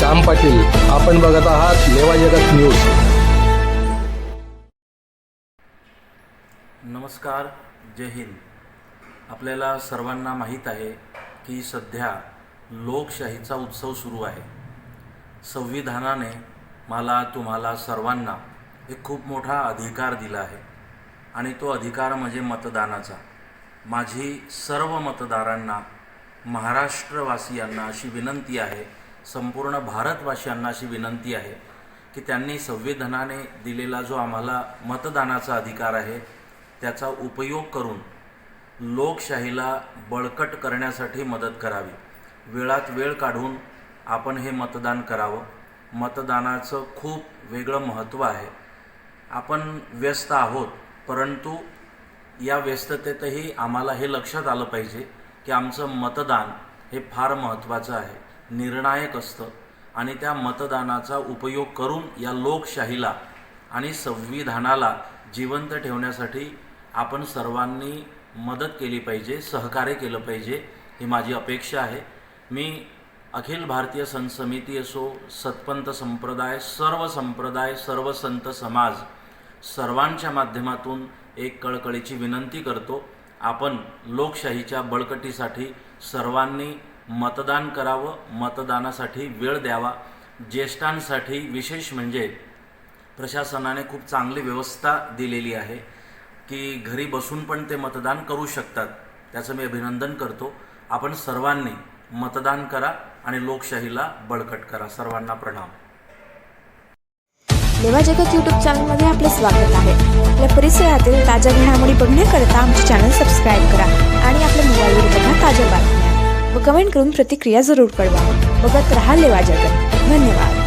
श्याम पाटील आपण बघत आहात लेवा जगत न्यूज. नमस्कार जय हिंद. आपल्याला सर्वांना माहीत आहे की सध्या लोकशाहीचा उत्सव सुरू आहे. संविधानाने मला तुम्हाला सर्वांना एक खूप मोठा अधिकार दिला आहे आणि तो अधिकार म्हणजे मतदानाचा. माझी सर्व मतदारांना महाराष्ट्रवासियांना अशी विनंती आहे संपूर्ण भारतवासियांना अशी विनंती आहे की त्यांनी संविधानाने दिलेला जो आम्हाला मतदानाचा अधिकार आहे त्याचा उपयोग करून लोकशाहीला बळकट करण्यासाठी मदत करावी. वेळात वेळ काढून आपण हे मतदान करावं. मतदानाचं खूप वेगळं महत्त्व आहे. आपण व्यस्त आहोत परंतु या व्यस्ततेतही आम्हाला हे लक्षात आलं पाहिजे की आमचं मतदान हे फार महत्त्वाचं आहे. निर्णायक असतं. आणि त्या मतदानाचा उपयोग करून या लोकशाहीला आणि संविधानाला जिवंत ठेवण्यासाठी आपण सर्वांनी मदत केली पाहिजे सहकार्य केलं पाहिजे ही माझी अपेक्षा आहे. मी अखिल भारतीय संत समिती असो सतपंत संप्रदाय सर्व संप्रदाय सर्व संत समाज सर्वांच्या माध्यमातून एक कळकळीची विनंती करतो. आपण लोकशाहीच्या बळकटीसाठी सर्वांनी मतदान करावं मतदानासाठी वेळ द्यावा. ज्येष्ठांसाठी विशेष म्हणजे प्रशासनाने खूप चांगली व्यवस्था दिलेली आहे की घरी बसून पण ते मतदान करू शकतात. त्याचं मी अभिनंदन करतो. आपण सर्वांनी मतदान करा आणि लोकशाहीला बळकट करा. सर्वांना प्रणाम. लेवा जगत यूट्यूब चॅनलमध्ये आपले स्वागत आहे. आपल्या परिसरातील ताज्या घडामोडी बघण्याकरता आमचे चॅनल सबस्क्राईब करा आणि आपल्या मोबाईलवर बघा ताज्या बातम्या. व कमेंट करून प्रतिक्रिया जरूर कळवा. बघत रहा लेवा जगत. धन्यवाद.